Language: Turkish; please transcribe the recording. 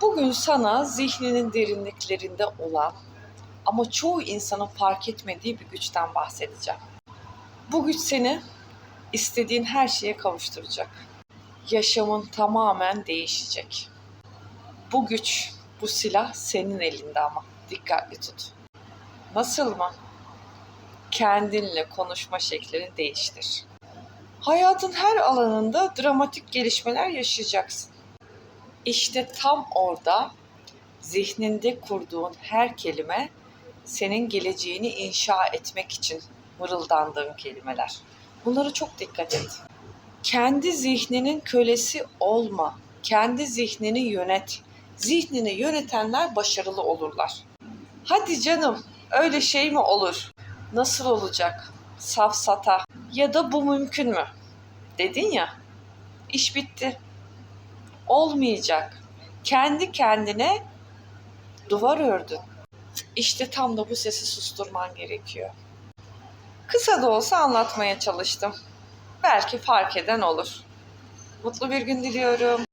Bugün sana zihninin derinliklerinde olan ama çoğu insanın fark etmediği bir güçten bahsedeceğim. Bu güç seni istediğin her şeye kavuşturacak. Yaşamın tamamen değişecek. Bu güç, bu silah senin elinde ama dikkatli tut. Nasıl mı? Kendinle konuşma şeklini değiştir. Hayatın her alanında dramatik gelişmeler yaşayacaksın. İşte tam orada zihninde kurduğun her kelime senin geleceğini inşa etmek için mırıldandığın kelimeler. Bunlara çok dikkat et. Kendi zihninin kölesi olma. Kendi zihnini yönet. Zihnini yönetenler başarılı olurlar. Hadi canım, öyle şey mi olur? Nasıl olacak? Safsata ya da bu mümkün mü? Dedin ya. İş bitti. Olmayacak. Kendi kendine duvar ördün. İşte tam da bu sesi susturman gerekiyor. Kısa da olsa anlatmaya çalıştım. Belki fark eden olur. Mutlu bir gün diliyorum.